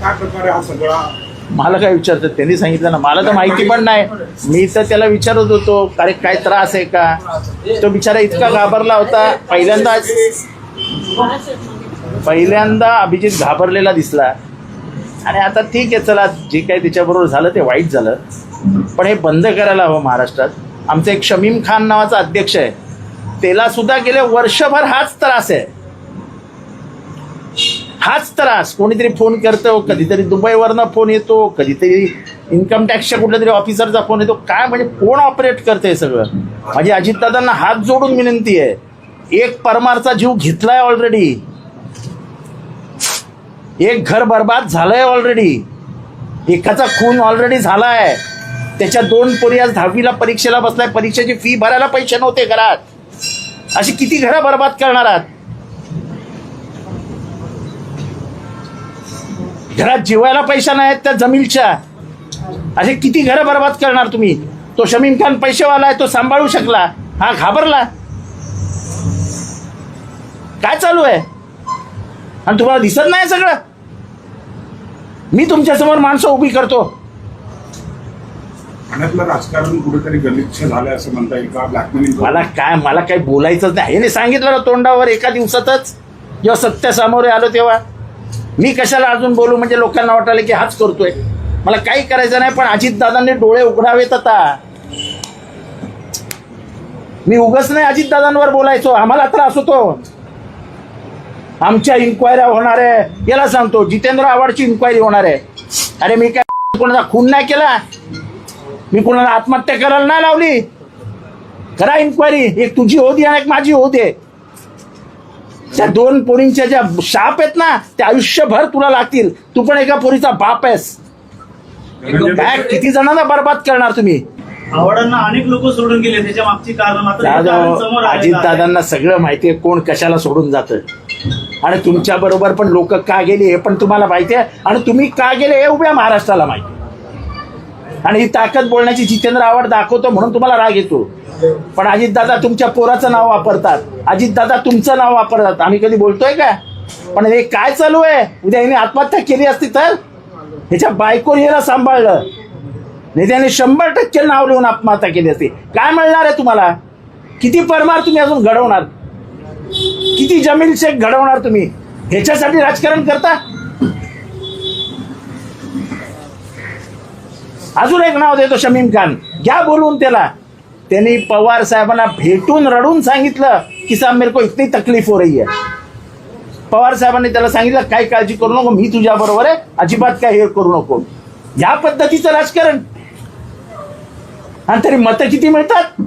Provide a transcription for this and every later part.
काय प्रकारे हा सगळा मला काय विचारतात? त्यांनी सांगितलं ना. मला तर माहिती पण नाही. मी तर त्याला विचारत होतो अरे काय त्रास आहे का? तो बिचारा इतका घाबरला होता. पहिल्यांदा पहिल्यांदा अभिजित घाबरलेला दिसला. आणि आता ठीक आहे चला जे काही त्याच्याबरोबर झालं ते वाईट झालं. पण हे बंद करायला हवं महाराष्ट्रात. आमचं एक शमीम खान नावाचा अध्यक्ष आहे. त्याला सुद्धा गेले वर्षभर हाच त्रास आहे. हाच त्रास. कोणीतरी फोन करतो कधीतरी दुबईवरनं फोन येतो कधीतरी इन्कम टॅक्सच्या कुठल्या तरी ऑफिसरचा फोन येतो. काय म्हणजे कोण ऑपरेट करते सगळं? माझी अजितदादांना हात जोडून विनंती आहे. एक परमारचा जीव घेतलाय ऑलरेडी एक घर बर्बाद झालंय ऑलरेडी एकाचा खून ऑलरेडी झालाय. त्याच्या दोन पोरी आज दहावीला परीक्षेला बसलाय. परीक्षेची फी भरायला पैसे नव्हते घरात. अशी किती घरं बर्बाद करणार आहात? घरात जेवायला पैसा नाहीत त्या जमीनच्या असे किती घरं बर्बाद करणार तुम्ही? तो शमीम खान पैसेवाला आहे तो सांभाळू शकला. हा घाबरला. काय चालू आहे? आणि तुम्हाला दिसत नाही सगळं? मी तुमच्यासमोर माणसं उभी करतो. ठाण्यातलं राजकारण कुठेतरी गलिच्छ झालंय असं म्हणता येईल का? ब्लॅकमेलिंग मला काय मला काही बोलायचंच नाही. याने सांगितलं ना तोंडावर एका दिवसातच? जेव्हा सत्य सामोरे आलो तेव्हा. मी कशाला अजून बोलू? म्हणजे लोकांना वाटायला की हाच करतोय. मला काही करायचं नाही पण अजितदादांनी डोळे उघडावेत आता. मी उगच नाही अजितदादांवर बोलायचो. आम्हाला त्रास होतो. आमच्या इन्क्वायऱ्या होणार आहे. याला सांगतो जितेंद्र आव्हाडची इन्क्वायरी होणार आहे. अरे मी काय कोणाचा खून नाही केला? मी कोणाला आत्महत्या करायला नाही लावली? करा इन्क्वायरी एक तुझी होती आणि एक माझी होते त्या दोन पोरींच्या ज्या शाप आहेत ना त्या आयुष्यभर तुला लागतील. तू पण एका पोरीचा बाप आहेस. काय किती जणांना बर्बाद करणार तुम्ही? आवडांना अनेक लोक सोडून गेले त्याच्या मागची कारण अजित. दादांना सगळं माहितीये कोण कशाला सोडून जातं आणि तुमच्या बरोबर पण लोक का गेले हे पण तुम्हाला माहिती आहे. आणि तुम्ही का गेले हे उभ्या महाराष्ट्राला माहिती आणि ही ताकद बोलण्याची जितेंद्र आव्हाड दाखवतो म्हणून तुम्हाला राग येतो. पण अजितदादा तुमच्या पोराचं नाव वापरतात. अजितदादा तुमचं नाव वापरतात. आम्ही कधी बोलतोय का? पण हे काय चालू आहे? उद्या हिने आत्महत्या केली असती तर? ह्याच्या बायको हिला सांभाळलं. नाही त्याने शंभर टक्के नाव लिहून आत्महत्या केली असती. काय मिळणार आहे तुम्हाला? किती परमार तुम्ही अजून घडवणार? किती जमीन शेख घडवणार तुम्ही? ह्याच्यासाठी राजकारण करता? अजून एक नाव देतो शमीम खान. घ्या बोलून त्याला. त्यांनी पवार साहेबांना भेटून रडून सांगितलं की साहेब मेरे को इतनी तकलीफ हो रही आहे पवार साहेबांनी त्याला सांगितलं काय काळजी करू नको मी तुझ्या बरोबर आहे. अजिबात काय हे करू नको. या पद्धतीचं राजकारण. आणि तरी मतं किती मिळतात?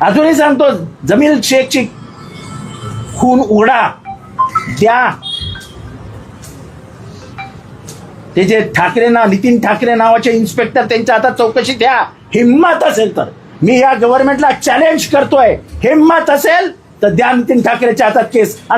अजूनही सांगतो जमील शेखची खून उघडा. द्या. ते जे ठाकरे नाव नितीन ठाकरे नावाचे इन्स्पेक्टर त्यांच्या हातात चौकशी द्या. हिंमत असेल तर. मी या गव्हर्नमेंटला चॅलेंज करतोय. हिंमत असेल तर द्या नितीन ठाकरेच्या हातात केस. आणि